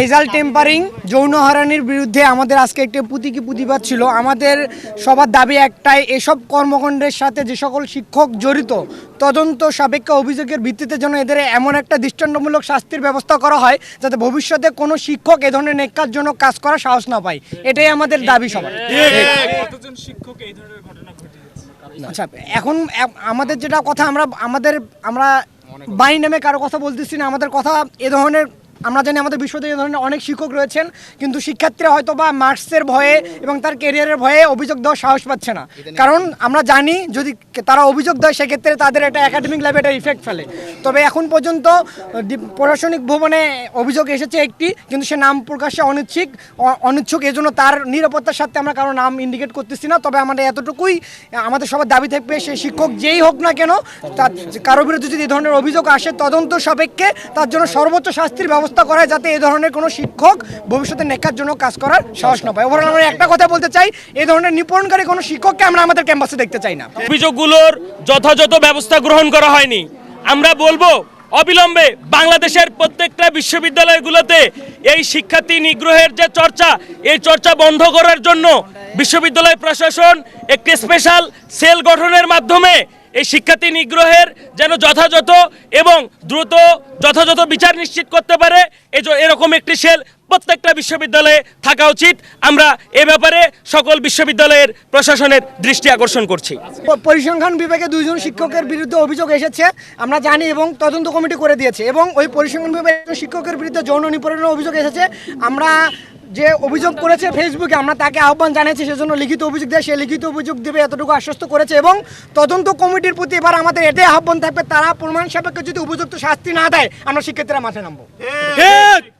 Result tampering যৌন হয়রানির বিরুদ্ধে আমাদের আজকে একটি প্রতীকী প্রতিবাদ ছিল। আমাদের সবার দাবি একটাই এসব কর্মকাণ্ডের সাথে যে সকল শিক্ষক জড়িত তদন্ত সাপেক্ষ অভিযোগের ভিত্তিতে যেন এদের এমন একটা দৃষ্টান্তমূলক শাস্তির ব্যবস্থা করা হয় যাতে ভবিষ্যতে কোনো শিক্ষক এ ধরনের নেকারজনক কাজ করার সাহস না পায়। এটাই আমাদের দাবি সবার। শিক্ষক এই ধরনের ঘটনা আচ্ছা এখন আমাদের যেটা কথা আমরা আমাদের আমরা বাই নামে কারও কথা বলতেছি না আমাদের কথা এ ধরনের আমরা জানি আমাদের বিশ্ববিদ্যালয়ে ধরনের অনেক শিক্ষক রয়েছেন কিন্তু শিক্ষার্থীরা হয়তো বা মার্কসের ভয়ে এবং তার কেরিয়ারের ভয়ে অভিযোগ দেওয়ার সাহস পাচ্ছে না। কারণ আমরা জানি যদি তারা অভিযোগ দেয় সেক্ষেত্রে তাদের একটা একাডেমিক লাইফে একটা ইফেক্ট ফেলে। তবে এখন পর্যন্ত প্রশাসনিক ভবনে অভিযোগ এসেছে একটি কিন্তু সে নাম প্রকাশে অনিচ্ছিক অনিচ্ছুক এজন্য তার নিরাপত্তার সাথে আমরা কারও নাম ইন্ডিকেট করতেছি না। তবে আমাদের এতটুকুই আমাদের সবার দাবি থাকবে সে শিক্ষক যেই হোক না কেন তার কারও বিরুদ্ধে যদি এই ধরনের অভিযোগ আসে তদন্ত সাপেক্ষে তার জন্য সর্বোচ্চ শাস্তির ব্যবস্থা করা যাতে এই ধরনের কোনো শিক্ষক ভবিষ্যতে নেকার জন্য কাজ করার সাহস না পায়। ওভারঅল আমরা একটা কথা বলতে চাই এই ধরনের নিপণকারী কোনো শিক্ষককে আমরা আমাদের ক্যাম্পাসে দেখতে চাই না। অভিযোগগুলোর যথাযথ ব্যবস্থা গ্রহণ করা হয়নি। আমরা বলব, অবিলম্বে বাংলাদেশের প্রত্যেকটা বিশ্ববিদ্যালয়গুলোতে এই শিক্ষার্থী নিগ্রহের যে চর্চা, এই চর্চা বন্ধ করার জন্য বিশ্ববিদ্যালয় প্রশাসন একটি স্পেশাল সেল গঠনের মাধ্যমে এই শিক্ষার্থী নিগ্রহের যেন যথাযথ এবং দ্রুত যথাযথ বিচার নিশ্চিত করতে পারে। এরকম একটি সেল প্রত্যেকটা বিশ্ববিদ্যালয়ে থাকা উচিত। আমরা এ ব্যাপারে সকল বিশ্ববিদ্যালয়ের প্রশাসনের দৃষ্টি আকর্ষণ করছি। পরিসংখ্যান বিভাগে দুইজন শিক্ষকের বিরুদ্ধে অভিযোগ এসেছে আমরা জানি এবং তদন্ত কমিটি করে দিয়েছে এবং ওই পরিসংখ্যান বিভাগে শিক্ষকের বিরুদ্ধে যৌন নিপীড়নের অভিযোগ এসেছে। আমরা যে অভিযোগ করেছে ফেসবুকে আমরা তাকে আহ্বান জানিয়েছি সেজন্য লিখিত অভিযোগ দেয়। সে লিখিত অভিযোগ দেবে এতটুকু আশ্বস্ত করেছে এবং তদন্ত কমিটির প্রতি এবার আমাদের এটাই আহ্বান থাকবে তারা প্রমাণ সাপেক্ষে যদি উপযুক্ত শাস্তি না দেয় আমরা শিক্ষার্থীরা মাঠে নামবো। ঠিক।